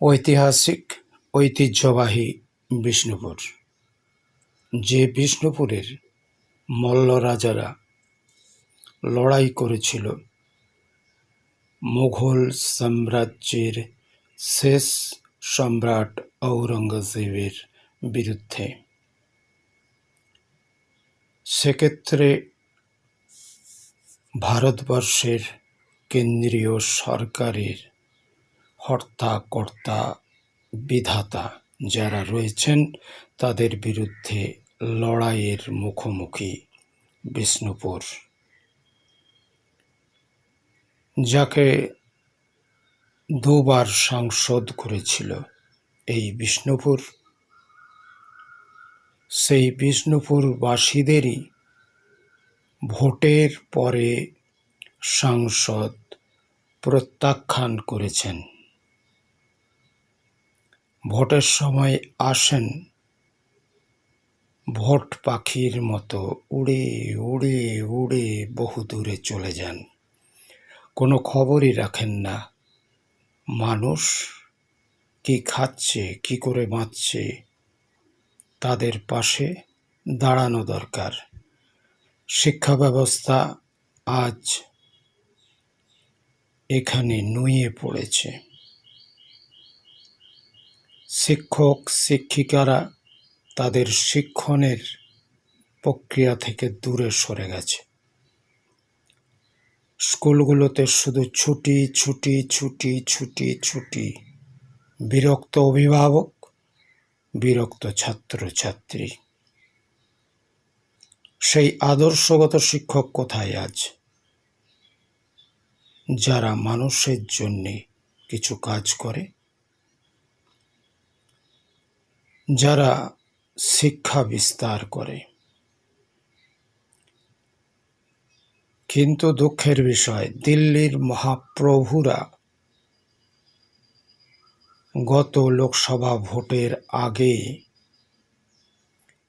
ঐতিহাসিক ঐতিহ্যবাহী বিষ্ণুপুর, যে বিষ্ণুপুরের মল্ল রাজারা লড়াই করেছিল মুঘল সাম্রাজ্যের শেষ সম্রাট ঔরঙ্গজেবের বিরুদ্ধে। সেক্ষেত্রে ভারতবর্ষের কেন্দ্রীয় সরকারের হর্তাকর্তা বিধাতা যারা রয়েছেন, তাদের বিরুদ্ধে লড়াইয়ের মুখোমুখি বিষ্ণুপুর। যাকে দুবার সাংসদ করেছিল এই বিষ্ণুপুর, সেই বিষ্ণুপুরবাসীদেরই ভোটের পরে সাংসদ প্রত্যাখ্যান করেছেন। ভোটের সময় আসেন। ভোট পাখির মতো উড়ে উড়ে উড়ে বহু দূরে চলে যান। কোনো খবরই রাখেন না। মানুষ কি খাচ্ছে, কি করে বাঁচছে, তাদের পাশে দাঁড়ানো দরকার। শিক্ষা ব্যবস্থা আজ এখানে নুয়ে পড়েছে। শিক্ষক, শিক্ষিকারা তাদের শিক্ষণের প্রক্রিয়া থেকে দূরে সরে গেছে। স্কুলগুলোতে শুধু ছুটি ছুটি ছুটি ছুটি ছুটি। বিরক্ত অভিভাবক, বিরক্ত ছাত্রছাত্রী। সেই আদর্শগত শিক্ষক কোথায় আজ? যারা মানুষের জন্যে কিছু কাজ করে যারা শিক্ষা বিস্তার করে। কিন্তু দুঃখের বিষয়, দিল্লির মহাপ্রভুরা গত লোকসভা ভোটের আগে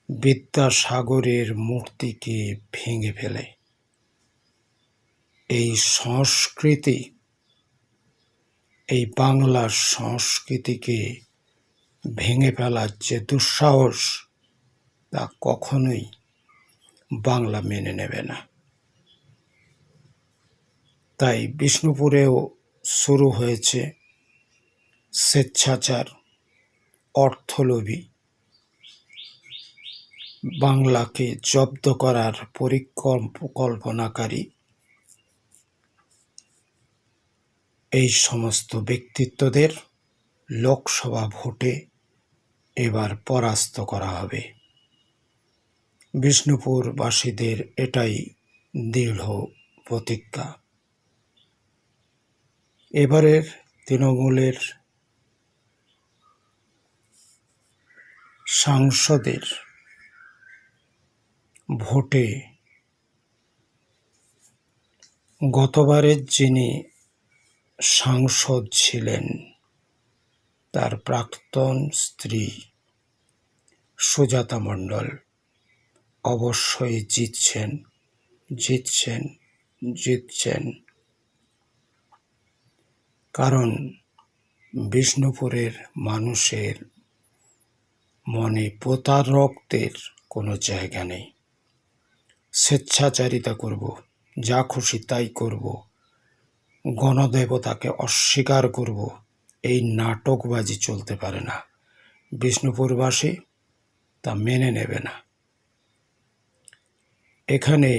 বিদ্যাসাগরের মূর্তিকে ভেঙে ফেলে। এই সংস্কৃতি, এই বাংলার সংস্কৃতিকে ভেঙে ফেলার যে দুঃসাহস তা কখনোই বাংলা মেনে নেবে না। তাই বিষ্ণুপুরেও শুরু হয়েছে স্বেচ্ছাচার, অর্থলোভী। বাংলাকে জব্দ করার পরিকল্পনাকারী এই সমস্ত ব্যক্তিত্বদের লোকসভা ভোটে এবার পরাস্ত করা হবে। বিষ্ণুপুরবাসীদের এটাই দৃঢ় প্রতিজ্ঞা। এবারের তৃণমূলের সাংসদের ভোটে গতবারের যিনি সাংসদ ছিলেন তার প্রাক্তন স্ত্রী সুজাতা মণ্ডল অবশ্যই জিতছেন জিতছেন জিতছেন। কারণ বিষ্ণুপুরের মানুষের মনে প্রতারকদের কোনো জায়গা নেই। স্বেচ্ছাচারিতা করব, যা খুশি তাই করব, গণদেবতাকে অস্বীকার করব এই নাটকবাজি চলতে পারে না। বিষ্ণুপুরবাসী তা মেনে নেবে না। এখানে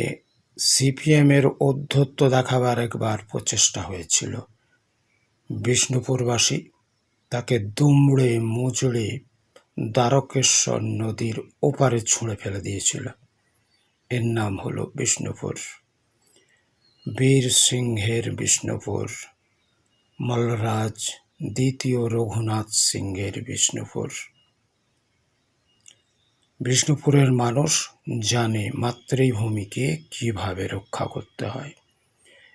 সিপিএমের অধ্যত্ব দেখাবার একবার প্রচেষ্টা হয়েছিল। বিষ্ণুপুরবাসী তাকে দুমড়ে মুচড়ে দ্বারকেশ্বর নদীর ওপারে ছুঁড়ে ফেলে দিয়েছিল। এর নাম হলো বিষ্ণুপুর। বীর সিংহের বিষ্ণুপুর মল্লরাজ দ্বিতীয় রঘুনাথ সিংহের বিষ্ণুপুর। বিষ্ণুপুরের মানুষ জানে মাতৃভূমিকে কীভাবে রক্ষা করতে হয়।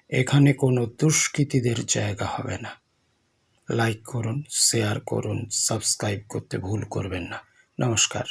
এখানে কোনো দুষ্কৃতীদের জায়গা হবে না। লাইক করুন শেয়ার করুন সাবস্ক্রাইব করতে ভুল করবেন না। নমস্কার।